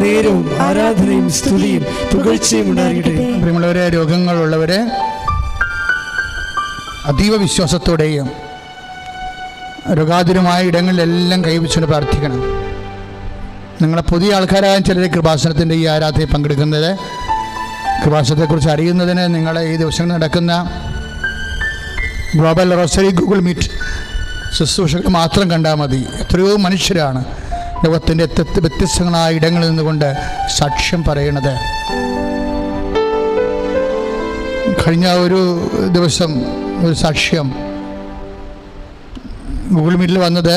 നേരവും ആരാധനയും സ്തുതിയും പുകഴ്ചയും ഉണ്ടാകട്ടെ പ്രിയമുള്ളവരെ രോഗങ്ങളുള്ളവരെ അതീവ വിശ്വാസത്തോടെയും രോഗാതുരമായ ഇടങ്ങളിലെല്ലാം കൈവച്ചുകൊണ്ട് പ്രാർത്ഥിക്കണം. നിങ്ങളെ പുതിയ ആൾക്കാരായ ചിലർ കൃപാസനത്തിന്റെ ഈ ആരാധനയിൽ പങ്കെടുക്കുന്നത് കൃപാസനത്തെക്കുറിച്ച് അറിയുന്നതിന് നിങ്ങൾ ഈ ദിവസങ്ങളിൽ നടക്കുന്ന ഗ്ലോബൽ റോസറി ഗൂഗിൾ മീറ്റ് ശുശ്രൂഷകൾ മാത്രം കണ്ടാൽ മതി. എത്രയോ മനുഷ്യരാണ് ലോകത്തിന്റെ വ്യത്യസ്ത- വ്യത്യസ്തങ്ങളായ ഇടങ്ങളിൽ നിന്നുകൊണ്ട് സാക്ഷ്യം പറയണത് കഴിഞ്ഞ ഒരു ദിവസം ഒരു സാക്ഷ്യം ഗൂഗിൾ മീറ്റിൽ വന്നത്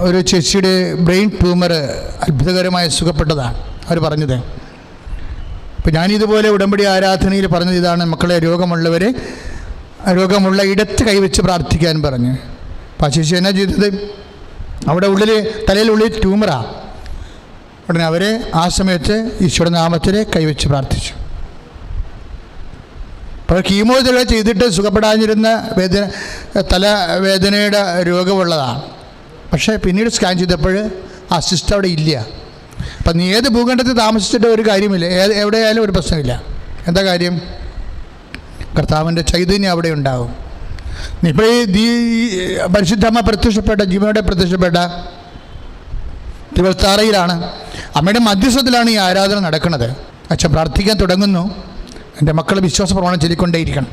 ഒരു ചേച്ചിയുടെ ബ്രെയിൻ ട്യൂമർ അത്ഭുതകരമായി സുഖപ്പെട്ടതാണ് അവർ പറഞ്ഞത്. ഇപ്പം ഞാനിതുപോലെ ഉടമ്പടി ആരാധനയിൽ പറഞ്ഞത് ഇതാണ് മക്കളെ രോഗമുള്ളവർ രോഗമുള്ള ഇടത്ത് കൈവച്ച് പ്രാർത്ഥിക്കാൻ പറഞ്ഞു. അപ്പം ആ ചേച്ചി എന്നാ ചെയ്തത്? അവിടെ ഉള്ളിൽ തലയിലുള്ളിൽ ട്യൂമറാണ് ഉടനെ അവർ ആ സമയത്ത് ഈശ്വര നാമത്തിൽ കൈവച്ച് പ്രാർത്ഥിച്ചു. അപ്പോൾ കീമോതെറാപ്പി ചെയ്തിട്ട് സുഖപ്പെടാഞ്ഞിരുന്ന വേദന തലവേദനയുടെ രോഗമുള്ളതാണ്. പക്ഷേ പിന്നീട് സ്കാൻ ചെയ്തപ്പോൾ ആ സിസ്റ്റം അവിടെ ഇല്ല. അപ്പം നീ ഏത് ഭൂഖണ്ഡത്തിൽ താമസിച്ചിട്ട് ഒരു കാര്യമില്ല. ഏത് എവിടെയായാലും ഒരു പ്രശ്നമില്ല. എന്താ കാര്യം? കർത്താവിന്റെ ചൈതന്യം അവിടെ ഉണ്ടാവും. നീ ഇപ്പോൾ ഈ പരിശുദ്ധമ്മ പ്രത്യക്ഷപ്പെട്ട ജീവനോടെ പ്രത്യക്ഷപ്പെട്ട തിരുവത്താറയിലാണ് അമ്മയുടെ മധ്യസ്ഥത്തിലാണ് ഈ ആരാധന നടക്കുന്നത്. അച്ഛൻ പ്രാർത്ഥിക്കാൻ തുടങ്ങുന്നു. എന്റെ മക്കൾ വിശ്വാസ പ്രമാണം ചൊല്ലിക്കൊണ്ടേയിരിക്കണം.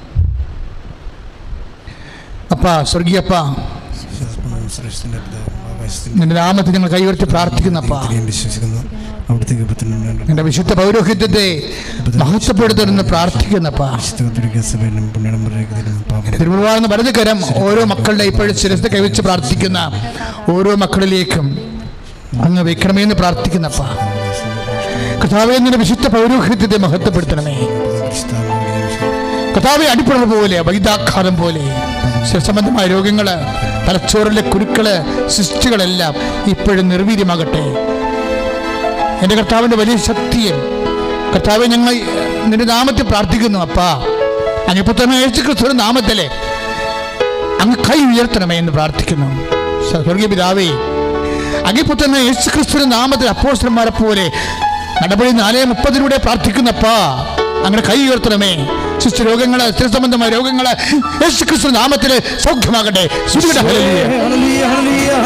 അപ്പ സ്വർഗീയപ്പ. നിന്റെ നാമത്തിൽ ഞങ്ങൾ കൈവർത്തി പ്രാർത്ഥിക്കുന്നപ്പ. വിശ്വസിക്കുന്നു. നിന്റെ വിശുദ്ധ പൗരോഹിത്യത്തെ മഹത്വപ്പെടുത്തണമെന്ന് പ്രാർത്ഥിക്കുന്നപ്പ. സഭയിലും പുണ്യനമ്പരത്തിലും പാപം. തിരുമുഴുവാണെന്ന് വലത് കരം ഓരോ മക്കളുടെ ഇപ്പോഴും ശിരസ് കൈവച്ച് പ്രാർത്ഥിക്കുന്ന ഓരോ മക്കളിലേക്കും അങ്ങ് വെക്കണമെന്ന് പ്രാർത്ഥിക്കുന്നപ്പ. കഥാവെ നിന്റെ വിശുദ്ധ പൗരോഹിത്യത്തെ മഹത്വപ്പെടുത്തണമേ. കഥാവെ അടിപ്പണ പോലെ വൈദാഘാതം പോലെ. സംബന്ധമായ രോഗങ്ങൾ തലച്ചോറിലെ കുരുക്കൾ സിസ്റ്റുകളെല്ലാം ഇപ്പോഴും നിർവീര്യമാകട്ടെ. എന്റെ കർത്താവിന്റെ വലിയ ശക്തിയും കർത്താവ് ഞങ്ങൾ നിന്റെ നാമത്തിൽ പ്രാർത്ഥിക്കുന്നു അപ്പാ. അങ്ങ് തന്നെ യേശു ക്രിസ്തുവിന്റെ നാമത്തിലെ അങ്ങ് കൈ ഉയർത്തണമേ എന്ന് പ്രാർത്ഥിക്കുന്നു. സ്വർഗീയ പിതാവേ അങ്ങിപ്പുത്തന്ന യേശു ക്രിസ്തുവിന്റെ നാമത്തിൽ അപ്പോസ്റ്റന്മാരെ പോലെ നടപടി നാലേ മുപ്പതിലൂടെ പ്രാർത്ഥിക്കുന്നപ്പാ അങ്ങനെ കൈ ഉയർത്തണമേ. ശിശു രോഗങ്ങൾ സ്ഥിര സംബന്ധമായ രോഗങ്ങൾ യേശു ക്രിസ്തു നാമത്തിൽ സൗഖ്യമാകട്ടെ.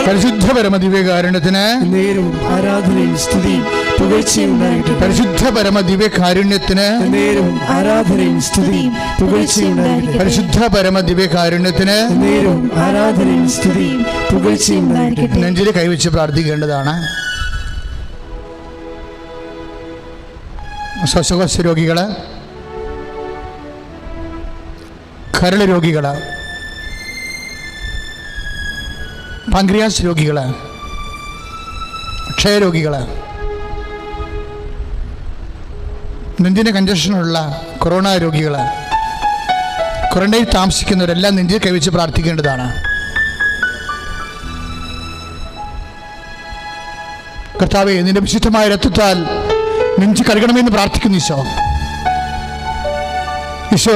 പരിശുദ്ധ പരമ ദിവ്യകാരുണ്യത്തിന് നേരവും ആരാധനയും സ്തുതിയും പരിശുദ്ധ പരമ ദിവ്യകാരുണ്യത്തിന് നേരവും ആരാധനയും സ്തുതിയും പുകഴ്ചയും പരിശുദ്ധ പരമ ദിവ്യകാരുണ്യത്തിന് നേരവും ആരാധനയും സ്തുതിയും പുകഴ്ചയും ഉണ്ടായിരിക്കട്ടെ നെഞ്ചിൽ കൈവച്ച് പ്രാർത്ഥിക്കേണ്ടതാണ്. ശ്വാസകോശ രോഗികൾ കരൾ രോഗികൾ പാങ്ക്രിയാസ് രോഗികൾ ക്ഷയരോഗികൾ നെഞ്ചിന് കഞ്ചക്ഷനുള്ള കൊറോണ രോഗികൾ ക്വാറന്റൈൻ താമസിക്കുന്നവരെല്ലാം നെഞ്ചിൽ കൈവച്ച് പ്രാർത്ഥിക്കേണ്ടതാണ്. കർത്താവെ നിന്റെ വിശുദ്ധമായ രക്തത്താൽ നെഞ്ച് കഴുകണമെന്ന് പ്രാർത്ഥിക്കുന്നു ഈശോ. ഈശോ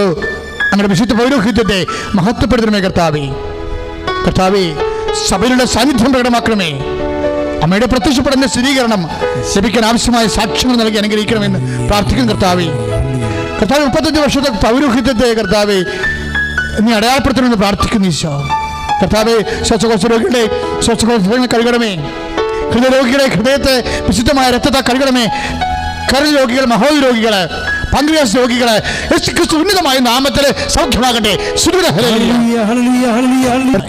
അങ്ങനെ വിശുദ്ധ പൗരോഹിത്യത്തെ മഹത്വപ്പെടുത്തണമേ കർത്താവേ. കർത്താവേ സഭയിലുള്ള സാന്നിധ്യം പ്രകടമാക്കണമേ. അമ്മയുടെ പ്രത്യക്ഷപ്പെടുന്ന സ്ഥിരീകരണം ലഭിക്കാൻ ആവശ്യമായ സാക്ഷ്യങ്ങൾ നൽകി അനുഗ്രഹിക്കണമെന്ന് പ്രാർത്ഥിക്കുന്നു കർത്താവെ. കർത്താവ് മുപ്പത്തഞ്ച് വർഷത്തെ പൗരോഹിത്യത്തെ കർത്താവെ നീ അടയാളപ്പെടുത്തണമെന്ന് പ്രാർത്ഥിക്കുന്നു ഈശോ. കർത്താവെ ശ്വാസകോശ രോഗികളെ ശ്വാസകോശങ്ങൾ കഴുകണമേ. ഹൃദയരോഗികളെ ഹൃദയത്തെ വിശുദ്ധമായ രക്തത്തെ കഴുകണമേ. കരൾ രോഗികൾ മഹോദ രോഗികൾ പങ്ക്രിയാസ് രോഗികൾ യേശുക്രിസ്തു ഉന്നതമായ നാമത്തിൽ സൗഖ്യമാകട്ടെ.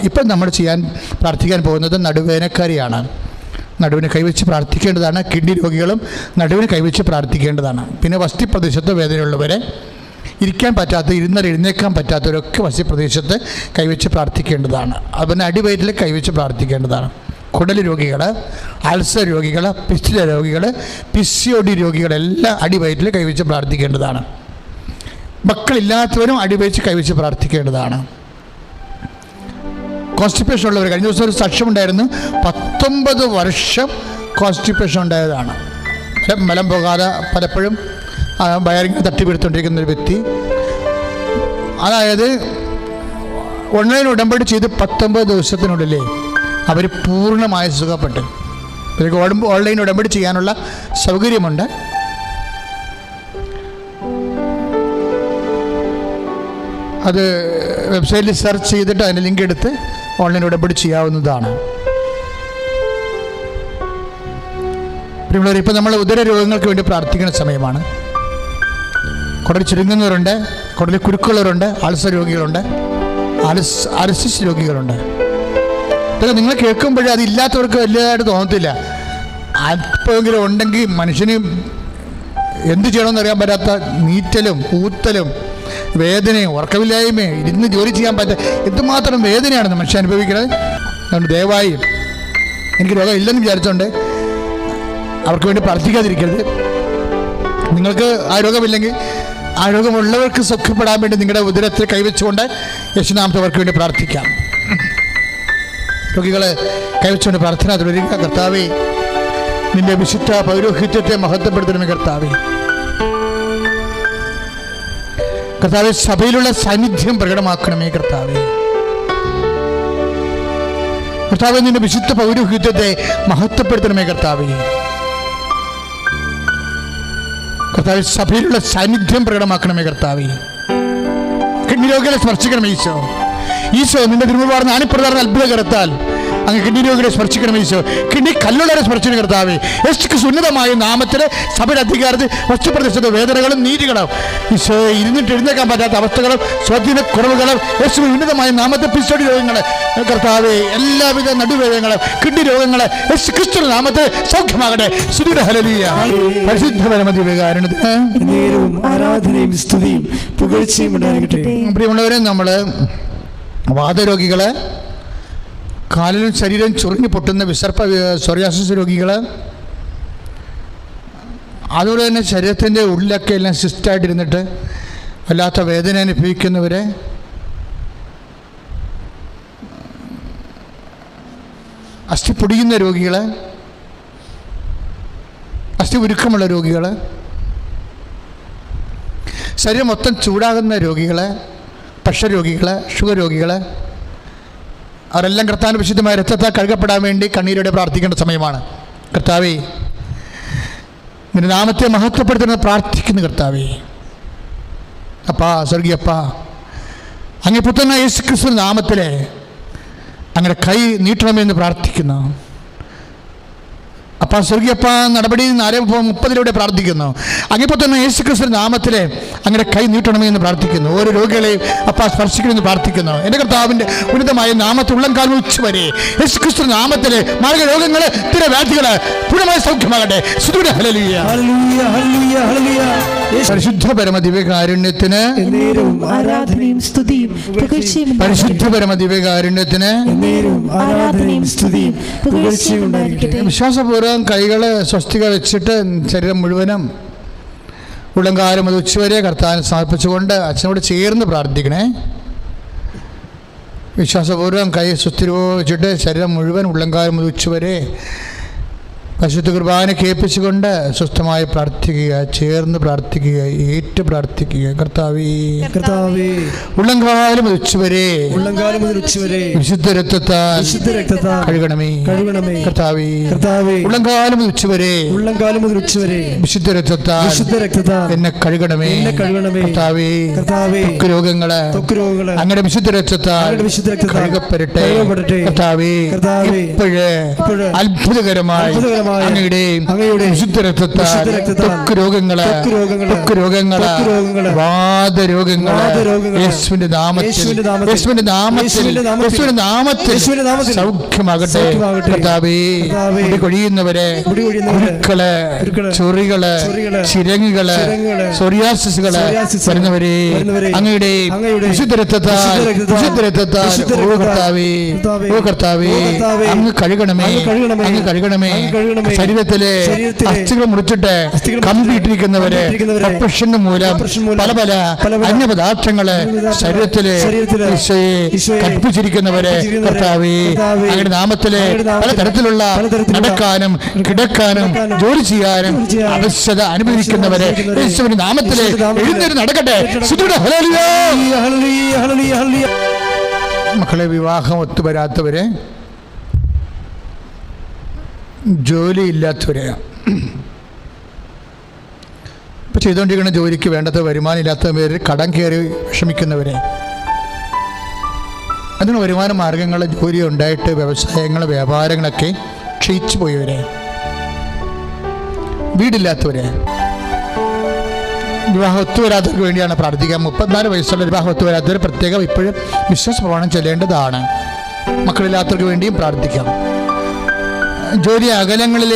ഇപ്പം നമ്മൾ ചെയ്യാൻ പ്രാർത്ഥിക്കാൻ പോകുന്നത് നടുവേനക്കാരിയാണ്. നടുവിന് കൈവച്ച് പ്രാർത്ഥിക്കേണ്ടതാണ്. കിഡ്നി രോഗികളും നടുവിന് കൈവച്ച് പ്രാർത്ഥിക്കേണ്ടതാണ്. പിന്നെ വസ്തി പ്രദേശത്ത് വേദനയുള്ളവരെ ഇരിക്കാൻ പറ്റാത്ത ഇരുന്നാൽ എഴുന്നേക്കാൻ പറ്റാത്തവരൊക്കെ വസ്തി പ്രദേശത്ത് കൈവച്ച് പ്രാർത്ഥിക്കേണ്ടതാണ്. അതുപോലെ അടിവയറ്റിൽ കൈവച്ച് പ്രാർത്ഥിക്കേണ്ടതാണ്. കുടൽ രോഗികൾ അൾസർ രോഗികൾ പിസ്റ്റില രോഗികൾ പിസിഒഡി രോഗികളെല്ലാം അടിവയറ്റിൽ കൈവച്ച് പ്രാർത്ഥിക്കേണ്ടതാണ്. മക്കളില്ലാത്തവരും അടിവയച്ച് കൈവച്ച് പ്രാർത്ഥിക്കേണ്ടതാണ്. കോൺസ്റ്റിപ്പേഷൻ ഉള്ളവർ കഴിഞ്ഞ ദിവസം ഒരു സാക്ഷ്യമുണ്ടായിരുന്നു. പത്തൊമ്പത് വർഷം കോൺസ്റ്റിപ്പേഷൻ ഉണ്ടായതാണ്. മലം- പോകാതെ പലപ്പോഴും വയറിങ് തട്ടിപ്പിടുത്തോണ്ടിരിക്കുന്ന ഒരു വ്യക്തി. അതായത് ഓൺലൈൻ ഉടമ്പടി ചെയ്ത് പത്തൊമ്പത് ദിവസത്തിനുള്ളിലേ അവർ പൂർണമായി സുഖപ്പെട്ടു. ഇവർക്ക് ഓൺലൈൻ ഉടമ്പടി ചെയ്യാനുള്ള സൗകര്യമുണ്ട്. അത് വെബ്സൈറ്റിൽ സെർച്ച് ചെയ്തിട്ട് അതിന്റെ ലിങ്ക് എടുത്ത് ഓൺലൈൻ ഉടമ്പടി ചെയ്യാവുന്നതാണ്. ഇപ്പോൾ നമ്മൾ ഉദര രോഗങ്ങൾക്ക് വേണ്ടി പ്രാർത്ഥിക്കുന്ന സമയമാണ്. കുടൽ ചുരുങ്ങുന്നവരുണ്ട് കുടലിൽ കുരുക്കുള്ളവരുണ്ട് അൾസർ രോഗികളുണ്ട് അലസ് അലസിസ് രോഗികളുണ്ട്. ഇതൊക്കെ നിങ്ങൾ കേൾക്കുമ്പോഴേ അതില്ലാത്തവർക്ക് വലിയതായിട്ട് തോന്നത്തില്ല. അല്പമെങ്കിലും ഉണ്ടെങ്കിൽ മനുഷ്യന് എന്ത് ചെയ്യണമെന്ന് അറിയാൻ പറ്റാത്ത നീറ്റലും ഊത്തലും വേദനയും ഉറക്കമില്ലായ്മയും ഇരുന്ന് ജോലി ചെയ്യാൻ പറ്റ എന്തുമാത്രം വേദനയാണ് മനുഷ്യൻ അനുഭവിക്കുന്നത്? അതുകൊണ്ട് ദയവായി എനിക്ക് രോഗം ഇല്ലെന്ന് വിചാരിച്ചുകൊണ്ട് അവർക്ക് വേണ്ടി പ്രാർത്ഥിക്കാതിരിക്കരുത്. നിങ്ങൾക്ക് ആ രോഗമില്ലെങ്കിൽ ആ രോഗമുള്ളവർക്ക് സുഖപ്പെടാൻ വേണ്ടി നിങ്ങളുടെ ഉദരത്തിൽ കൈവച്ചുകൊണ്ട് യശുനാമത്തെ അവർക്ക് വേണ്ടി പ്രാർത്ഥിക്കാം. രോഗികളെ കൈവച്ചുകൊണ്ട് പ്രാർത്ഥന തുടരുക. കർത്താവേ നിന്റെ വിശുദ്ധ പൗരോഹിത്യത്തെ മഹത്വപ്പെടുത്തണമേ കർത്താവേ. കർത്താവെ സഭയിലുള്ള സാന്നിധ്യം പ്രകടമാക്കണമേ കർത്താവേ. കർത്താവെ നിന്റെ വിശുദ്ധ പൗരോഹിത്യത്തെ മഹത്വപ്പെടുത്തണമേ കർത്താവേ. കർത്താവ് സഭയിലുള്ള സാന്നിധ്യം പ്രകടമാക്കണമേ കർത്താവേ. കിഡ്നി രോഗികളെ സ്പർശിക്കണമേ ഈശോ. ഈശോ നിന്റെ തിരുമുപാട് ആണിപ്രധാന അത്ഭുത കരത്താൽ അങ്ങ് കിഡ്നി രോഗികളെ സ്പർശിക്കണം ഈശോ. കിഡ്നി കല്ലുള്ളവരെ സ്പർശിക്കണം കർത്താവേ. യേശുക്ക് സുന്നതമായ നാമത്തിൽ സഭയുടെ അധികാരത്തിൽ വസ്തുപ്രദേശത്തെ വേദനകളും നീതികളും. ഈശോ ഇരുന്നിട്ട് എഴുന്നേക്കാൻ പറ്റാത്ത അവസ്ഥകളും സ്വാധീന കുറവുകളും യേശു ഉന്നതമായ നാമത്തെ പിസ്റ്റഡി രോഗങ്ങളെ കർത്താവേ എല്ലാവിധ നടുവേദനങ്ങളും കിഡ്നി രോഗങ്ങളെ യേശു ക്രിസ്തു നാമത്തെ സൗഖ്യമാകട്ടെ. സുദൂര ഹലലിയ പരിശുദ്ധ പരമതി വികാരണത്തിന് നേരവും ആരാധനയും സ്തുതിയും പുകഴ്ചയും ഉണ്ടാകട്ടെ പ്രിയമുള്ളവരെ നമ്മൾ വാദരോഗികൾ കാലിലും ശരീരം ചുരുങ്ങി പൊട്ടുന്ന വിസർപ്പ സൊറിയാസിസ് രോഗികൾ അതുപോലെ തന്നെ ശരീരത്തിന്റെ ഉള്ളിലൊക്കെ എല്ലാം സിസ്റ്റായിട്ടിരുന്നിട്ട് വല്ലാത്ത വേദന അനുഭവിക്കുന്നവരെ അസ്ഥി പൊടിയുന്ന രോഗികൾ അസ്ഥി ഉരുക്കമുള്ള രോഗികൾ ശരീരം മൊത്തം ചൂടാകുന്ന രോഗികൾ പ്രഷർ രോഗികൾ ഷുഗർ രോഗികൾ അവരെല്ലാം കർത്താവിന് വിശുദ്ധമായ രക്തത്താൽ കഴുകപ്പെടാൻ വേണ്ടി കണ്ണീരോടെ പ്രാർത്ഥിക്കേണ്ട സമയമാണ്. കർത്താവേ നിന്റെ നാമത്തെ മഹത്വപ്പെടുത്തുന്ന പ്രാർത്ഥിക്കുന്നു കർത്താവേ. അപ്പാ സ്വർഗീയപ്പാ അങ്ങേ പുത്രനായ യേശു ക്രിസ്തു നാമത്തിലെ അങ്ങനെ കൈ നീട്ടണമെന്ന് പ്രാർത്ഥിക്കുന്നു. അപ്പ സ്വർഗീയപ്പ നടപടി നാല് മുപ്പതിലൂടെ പ്രാർത്ഥിക്കുന്നു. അങ്ങിപ്പോൾ തന്നെ യേശു ക്രിസ്തു നാമത്തിലെ അങ്ങനെ കൈ നീട്ടണമേ എന്ന് പ്രാർത്ഥിക്കുന്നു. ഓരോ രോഗികളെയും അപ്പ സ്പർശിക്കണമെന്ന് പ്രാർത്ഥിക്കുന്നു. എന്റെ കർത്താവിന്റെ ഉന്നതമായ നാമത്തിൽ ഉള്ളംകാലം ഉച്ച വരെ യേശു ക്രിസ്തു നാമത്തിലെ മാർഗ രോഗങ്ങൾ തിരവ്യാധികൾ പൂർണമായ സൗഖ്യമാകട്ടെ. സുദൂര ഹലലിയ യേശു പരിശുദ്ധ പരമദിവ്യകാരുണ്യത്തിന്. ആരാധനയും സ്തുതിയും പരിശുദ്ധ പരമദിവ്യകാരുണ്യത്തിന്. ആരാധനയും സ്തുതിയും വിശ്വാസപൂർവം കൈകൾ സ്വസ്തിക വെച്ചിട്ട് ശരീരം മുഴുവനും ഉള്ളംകാലം അത് ഉച്ചവരെ കർത്താവിനെ സമർപ്പിച്ചുകൊണ്ട് അച്ഛനോട് ചേർന്ന് പ്രാർത്ഥിക്കണേ. വിശ്വാസപൂർവം കൈ സുസ്ഥിരവോ വെച്ചിട്ട് ശരീരം മുഴുവൻ ഉള്ളംകാലം മുതൽ ഉച്ചവരെ പരിശുദ്ധ കുർബാന കേൾപ്പിച്ചുകൊണ്ട് സ്വസ്ഥമായി പ്രാർത്ഥിക്കുക ചേർന്ന് പ്രാർത്ഥിക്കുക ഏറ്റു പ്രാർത്ഥിക്കുക. കർത്താവേ കർത്താവേ ഉള്ളംകാലം മുതൽ ഉച്ചവരെ ഉള്ളംകാലം മുതൽ ഉച്ചവരെ വിശുദ്ധ രക്തത്താൽ വിശുദ്ധ രക്തത്താൽ കഴുകണമേ. കഴുകണമേ. കർത്താവേ കർത്താവേ ഉള്ളംകാലം മുതൽ ഉച്ചവരെ ഉള്ളംകാലം മുതൽ ഉച്ചവരെ വിശുദ്ധ രക്തത്താൽ വിശുദ്ധ രക്തത്താൽ എന്നെ കഴുകണമേ. എന്നെ കഴുകണമേ. കർത്താവേ കർത്താവേ ത്വക്ക് രോഗങ്ങൾ ത്വക്ക് രോഗങ്ങൾ അങ്ങനെ വിശുദ്ധ രക്തത്താൽ അങ്ങയുടെ വിശുദ്ധ രക്തത്താൽ കഴുകപ്പെടട്ടെ. കർത്താവേ കർത്താവേ ഇപ്പോഴ് അത്ഭുതകരമായി അങ്ങയുടെ വിശുദ്ധ രക്തത്താൽ രോഗങ്ങൾ രോഗങ്ങൾ വാദരോഗങ്ങൾ യേശുവിന്റെ നാമത്തിൽ യേശുവിന്റെ നാമത്തിൽ യേശുവിന്റെ സൗഖ്യമാകട്ടെ. കർത്താവേ കൊഴിയുന്നവരെ കുരുക്കൾ, ചൊറികൾ ചിരങ്ങുകൾ സൊറിയാസിസുകൾ വരുന്നവരെ അങ്ങയുടെ വിശുദ്ധ രക്തത്താൽ വിശുദ്ധ രക്തത്താൽ, ഓ കർത്താവേ ഓ കർത്താവേ, അങ്ങ് കഴുകണമേ അങ്ങ് കഴുകണമേ, ശരീരത്തിലെ അസ്ഥികൾ മുറിച്ചിട്ട് കമ്പിയിട്ടിരിക്കുന്നവരെ കമ്പിയിട്ടിരിക്കുന്നവരെ, മൂലം പല പല അന്യപദാർത്ഥങ്ങൾ ശരീരത്തിലെ ഈശോയെ കൽപ്പിച്ചിരിക്കുന്നവരെ കർത്താവേ അങ്ങയുടെ നാമത്തിലെ പല തരത്തിലുള്ള നടക്കാനും കിടക്കാനും ജോലി ചെയ്യാനും അവശ്യത അനുഭവിക്കുന്നവരെ യേശുവിന്റെ നാമത്തിലെ എഴുന്നേറ്റ് നടക്കട്ടെ. മക്കളെ വിവാഹം ഒത്തുവരാത്തവരെ ജോലിയില്ലാത്തവരെ. ഇപ്പോൾ ചെയ്തുകൊണ്ടിരിക്കുന്ന ജോലിക്ക് വേണ്ടത്ര വരുമാനം ഇല്ലാത്ത പേര് കടം കയറി വിഷമിക്കുന്നവരെ. അതിന് വരുമാന മാർഗങ്ങൾ ജോലി ഉണ്ടായിട്ട് വ്യവസായങ്ങൾ വ്യാപാരങ്ങളൊക്കെ ക്ഷയിച്ചു പോയവരെ. വീടില്ലാത്തവരെ. വിവാഹം ഒത്തുവരാത്തവർക്ക് വേണ്ടിയാണ് പ്രാർത്ഥിക്കുക മുപ്പത്തിനാല് വയസ്സുള്ള വിവാഹം ഒത്തുവരാത്തവർ പ്രത്യേകം ഇപ്പോഴും വിശ്വാസ പ്രമാണം ചെല്ലേണ്ടതാണ്. മക്കളില്ലാത്തവർക്ക് വേണ്ടിയും പ്രാർത്ഥിക്കാം. ജോലി അകലങ്ങളിൽ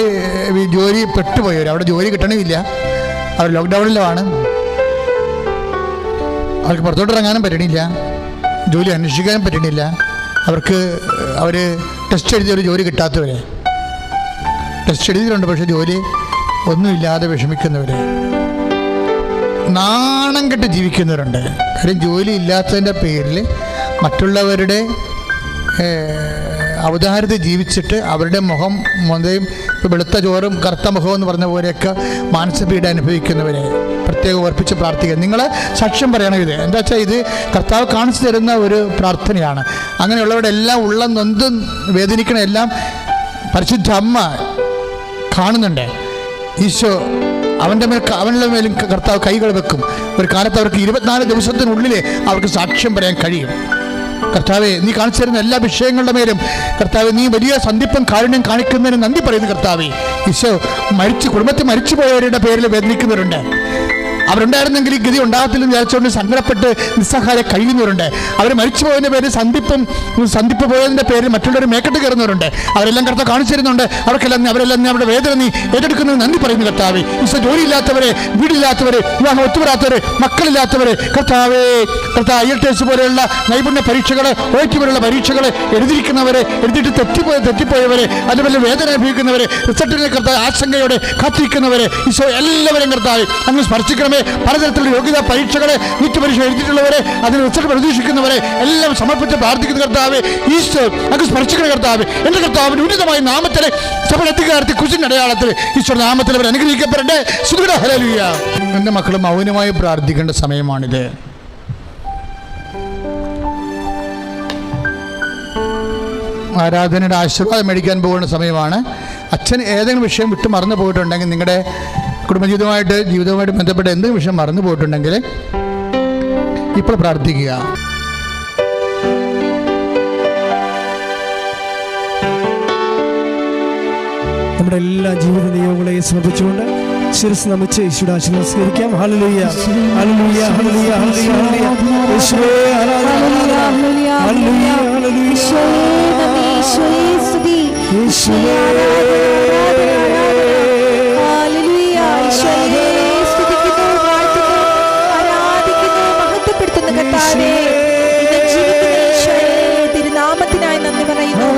ജോലി പെട്ടുപോയവർ അവിടെ ജോലി കിട്ടണമില്ല. അവർ ലോക്ക്ഡൗണിലാണ് അവർക്ക് പുറത്തോട്ട് ഇറങ്ങാനും പറ്റണില്ല. ജോലി അന്വേഷിക്കാനും പറ്റണില്ല. അവർക്ക് അവർ ടെസ്റ്റ് എഴുതിയ ഒരു ജോലി കിട്ടാത്തവരെ. ടെസ്റ്റ് എഴുതിയിട്ടുണ്ട് പക്ഷേ ജോലി ഒന്നുമില്ലാതെ വിഷമിക്കുന്നവർ നാണം കെട്ട് ജീവിക്കുന്നവരുണ്ട്. കാര്യം ജോലി ഇല്ലാത്തതിന്റെ പേരിൽ മറ്റുള്ളവരുടെ അവതാരത്തിൽ ജീവിച്ചിട്ട് അവരുടെ മുഖം മുതയും വെളുത്ത ചോറും കറുത്ത മുഖം എന്ന് പറഞ്ഞ പോലെയൊക്കെ മാനസപീഠ അനുഭവിക്കുന്നവരെ പ്രത്യേകം ഓർപ്പിച്ച് പ്രാർത്ഥിക്കുക. നിങ്ങൾ സാക്ഷ്യം പറയണം ഇത്. എന്താ വെച്ചാൽ ഇത് കർത്താവ് കാണിച്ചു തരുന്ന ഒരു പ്രാർത്ഥനയാണ്. അങ്ങനെയുള്ളവരുടെ എല്ലാം ഉള്ള നൊന്തും വേദനിക്കണ എല്ലാം പരിശുദ്ധ അമ്മ കാണുന്നുണ്ട്. ഈശോ അവന്റെ മേൽ അവന്റെ മേലും കർത്താവ് കൈകൾ വെക്കും. ഒരു കാലത്ത് അവർക്ക് ഇരുപത്തിനാല് ദിവസത്തിനുള്ളിൽ അവർക്ക് സാക്ഷ്യം പറയാൻ കഴിയും. കർത്താവെ നീ കാണിച്ചു തരുന്ന എല്ലാ വിഷയങ്ങളുടെ മേലും കർത്താവ് നീ വലിയ സന്ധിപ്പം കാരുണ്യം കാണിക്കുന്നതിന് നന്ദി പറയുന്നു കർത്താവെ. ഈശോ മരിച്ചു കുടുംബത്തിൽ മരിച്ചു പോയവരുടെ പേരിൽ വേദനിക്കുന്നവരുണ്ട്. അവരുണ്ടായിരുന്നെങ്കിൽ ഈ ഗതി ഉണ്ടാകത്തില്ലെന്ന് വിചാരിച്ചുകൊണ്ട് സങ്കടപ്പെട്ട് നിസ്സഹായ കഴിയുന്നവരുണ്ട്. അവർ മരിച്ചു പോയതിന്റെ പേര് സന്ധിപ്പും സന്ധിപ്പ് പോയതിന്റെ പേര് മറ്റുള്ളവർ മേക്കെട്ട് കയറുന്നവരുണ്ട്. അവരെല്ലാം കർത്താവ് കാണിച്ചു തരുന്നുണ്ട് അവർക്കെല്ലാം അവരെല്ലാം നീ അവരുടെ വേദന നീ ഏറ്റെടുക്കുന്നത് നന്ദി പറയുന്നു കർത്താവ്. ഇസ ജോലിയില്ലാത്തവരെ വീടില്ലാത്തവരെ വിവാഹം ഒത്തുവരാത്തവരെ മക്കളില്ലാത്തവരെ കർത്താവേ കർത്താവ് ഐ എൽ ടി എസ് പോലെയുള്ള നൈപുണ്യ പരീക്ഷകൾ ഒ ടി പോലുള്ള പരീക്ഷകൾ എഴുതിയിരിക്കുന്നവരെ എഴുതിയിട്ട് തെറ്റിപ്പോയ തെറ്റിപ്പോയവരെ അതുപോലെ വേദന അനുഭവിക്കുന്നവരെ റിസൾട്ടിനെ കർത്താവ് ആശങ്കയോടെ കാത്തിരിക്കുന്നവരെ ഈശോ എല്ലാവരും കർത്താവ് അങ്ങ് സ്പർശിക്കണമേ പലതരത്തിലുള്ള യോഗ്യതാ പരീക്ഷകളെ നിത്യപരീക്ഷ എഴുതിയിട്ടുള്ളവരെ അതിന് റിസൾട്ട് പ്രതീക്ഷിക്കുന്നവരെ എല്ലാം സമർപ്പിച്ച് പ്രാർത്ഥിക്കുന്ന കർത്താവ് ഈശ്വർ അങ്ങ് സ്പർശിക്കുന്ന കർത്താവ്. എന്റെ കർത്താവിന്റെ ഉന്നതമായ നാമത്തിലെ സഫലത്തിക്കാരത്തിൽ കുശിന്റെ അടയാളത്തിൽ ഈശ്വർ നാമത്തിൽ അവർ അനുഗ്രഹിക്കപ്പെടട്ടെ. സുഖ ഹലലുയ എന്റെ മക്കൾ മൗനമായി പ്രാർത്ഥിക്കേണ്ട സമയമാണിത്. ആരാധനയുടെ ആശീർവാദം മേടിക്കാൻ പോകുന്ന സമയമാണ്. അച്ഛൻ ഏതെങ്കിലും വിഷയം വിട്ടു മറന്നു പോയിട്ടുണ്ടെങ്കിൽ നിങ്ങളുടെ കുടുംബജീവിതമായിട്ട് ജീവിതവുമായിട്ട് ബന്ധപ്പെട്ട എന്ത് വിഷയം മറന്നു പോയിട്ടുണ്ടെങ്കിൽ ഇപ്പോൾ പ്രാർത്ഥിക്കുക. നമ്മുടെ എല്ലാ ജീവിത നിയമങ്ങളെയും സമർപ്പിച്ചുകൊണ്ട് ശിരസ് നമിച്ച് ഈശോയുടെ ആശീർവാദം സ്വീകരിക്കാം. ഹല്ലേലൂയ. Hallelujah hallelujah hallelujah. ഹല്ലേലൂയ യേശുവേ ആരാധന ഹല്ലേലൂയ, ഹല്ലേലൂയ ഈശോയേ ഈശോയേ സ്തുതി. യേശുവേ ഹല്ലേലൂയ, ഈശോയേ നന്ദി പറയുന്നു.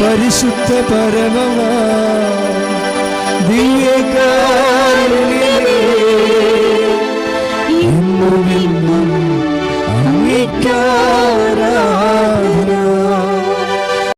പരിശുദ്ധ പരമമാ ഇന്നും ഇന്നും അങ്ങിക്കാരാധന